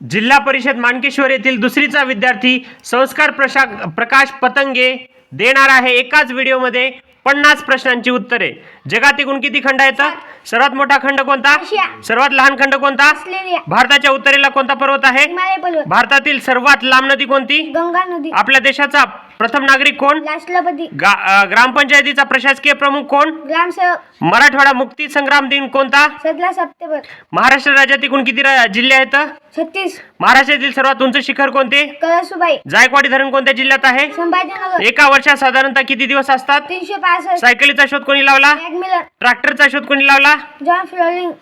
जिल्हा परिषद मानकेश्वर येथील दुसरीचा विद्यार्थी संस्कार प्रशा प्रकाश पतंगे देणार आहे एकाच व्हिडिओमध्ये पन्नास प्रश्नांची उत्तरे. जगात एकूण किती खंड आहेत? सर्वात मोठा खंड कोणता. सर्वात लहान खंड कोणता? भारताच्या उत्तरेला कोणता पर्वत आहे? भारतातील सर्वात लांब नदी कोणती? गंगा नदी. आपल्या देशाचा प्रथम नागरिक कोण? राष्ट्रपती गा- अ, ग्रामपंचायतीचा प्रशासकीय प्रमुख कोण? ग्रामसेवक. मराठवाडा मुक्ती संग्राम दिन कोणता? सतरा सप्टेंबर. महाराष्ट्र राज्यात एकूण किती रा- जिल्हे आहेत? छत्तीस. महाराष्ट्रातील सर्वात उंच शिखर कोणते? कळसुबाई. जायकवाडी धरण कोणत्या जिल्ह्यात आहे? संभाजीनगर. एका वर्षात साधारणतः किती दिवस असतात? तीनशे पासष्ट. सायकलीचा शोध कोणी लावला? ट्रॅक्टरचा शोध कोणी लावला? जॉन फ्लोरिंग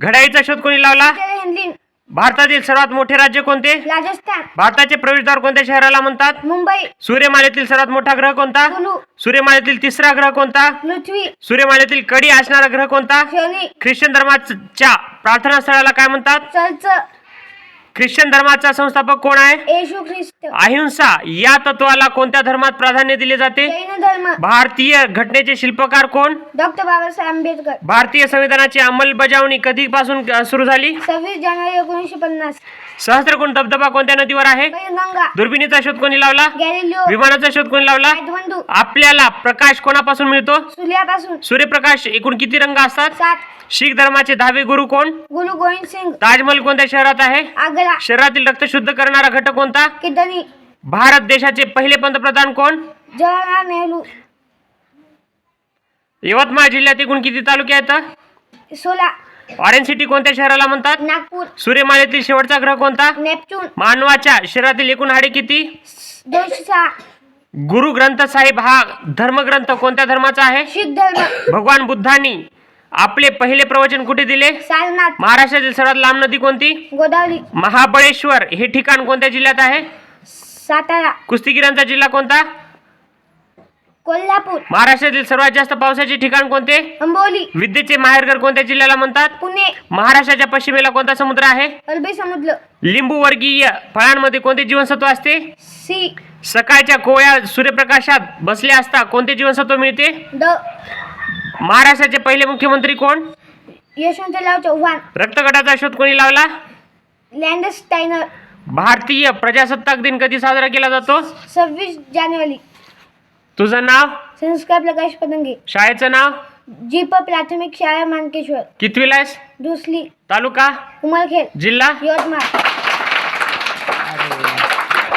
घड्याळीचा शोध कोणी लावला? हेनलिन भारतातील सर्वात मोठे राज्य कोणते? राजस्थान. भारताचे प्रवेशद्वार कोणत्या शहराला म्हणतात? मुंबई. सूर्यमालेतील सर्वात मोठा ग्रह कोणता? कुलू सूर्यमालेतील तिसरा ग्रह कोणता? पृथ्वी. सूर्यमालेतील कडी असणारा ग्रह कोणता? शनी. ख्रिश्चन धर्माच्या प्रार्थना स्थळाला काय म्हणतात? चर्च. ख्रिश्चन धर्माचा संस्थापक कोण आहे? येशू ख्रिस्त. अहिंसा. या तत्वाला कोणत्या धर्मात प्राधान्य दिले जाते? जैन धर्म. भारतीय घटनेचे शिल्पकार कोण? डॉक्टर बाबासाहेब आंबेडकर. भारतीय संविधानाची अंमलबजावणी कधीपासून अ, सुरू झाली? सव्वीस जानेवारी एकोणीसशे पन्नास. सहस्त्रकुंड धबधबा कोणत्या नदीवर आहे? गंगा दुर्बिणीचा शोध कोणी लावला? गॅलिलिओ. विमानाचा शोध कोणी लावला? काठमांडू. आपल्याला प्रकाश कोणापासून मिळतो? सूर्यापासून. सूर्यप्रकाश एकूण किती रंग असतात? सात. शीख धर्माचे दहावे गुरु कोण? गुरु गोविंद सिंग. ताजमहल कोणत्या शहरात आहे? आग्रा. शरीरातील रक्त शुद्ध करणारा घटक कोणता? किदनी भारत देशाचे पहिले पंतप्रधान कोण? जवाहरलाल नेहरू. यवतमाळ जिल्ह्यात एकूण किती तालुके आहेत? सोला. ऑरेंज सिटी कोणत्या शहराला म्हणतात? नागपूर. सूर्यमालेतील शेवटचा ग्रह कोणता? नेपच्यून. मानवाच्या शरीरातील एकूण हाडे किती? दोनशे सहा. गुरु ग्रंथ साहेब हा धर्मग्रंथ कोणत्या धर्माचा आहे? शीख धर्म. भगवान बुद्धांनी आपले पहिले प्रवचन कुठे दिले? महाराष्ट्रातील सर्वात लांब नदी कोणती? गोदावरी. महाबळेश्वर. हे ठिकाण कोणत्या जिल्ह्यात आहे? सातारा. कुस्तीगिरांचा जिल्हा कोणता? कोल्हापूर. महाराष्ट्रातील सर्वात जास्त पावसाचे ठिकाण कोणते? अंबोली. विद्येचे माहेरघर कोणत्या जिल्ह्याला म्हणतात? पुणे. महाराष्ट्राच्या पश्चिमेला कोणता समुद्र आहे? अरबी समुद्र. लिंबू वर्गीय फळांमध्ये कोणते जीवनसत्व असते? सी. सकाळच्या कोवळ्या सूर्यप्रकाशात बसले असता कोणते जीवनसत्व मिळते? ड महाराष्ट्राचे पहिले मुख्यमंत्री कोण? यशवंतराव चव्हाण. रक्तगटाचा शोध कोणी लावला? लँडस्टायनर भारतीय प्रजासत्ताक दिन कधी साजरा केला जातो? सव्वीस जानेवारी. तुझं नाव? संस्कार प्रकाश पतंगे. शाळेचं नाव? जीप प्राथमिक शाळा मानकेश्वर. कितवीला आहेस दुसरी. तालुका? उमरखेड जिल्हा? यवतमाळ.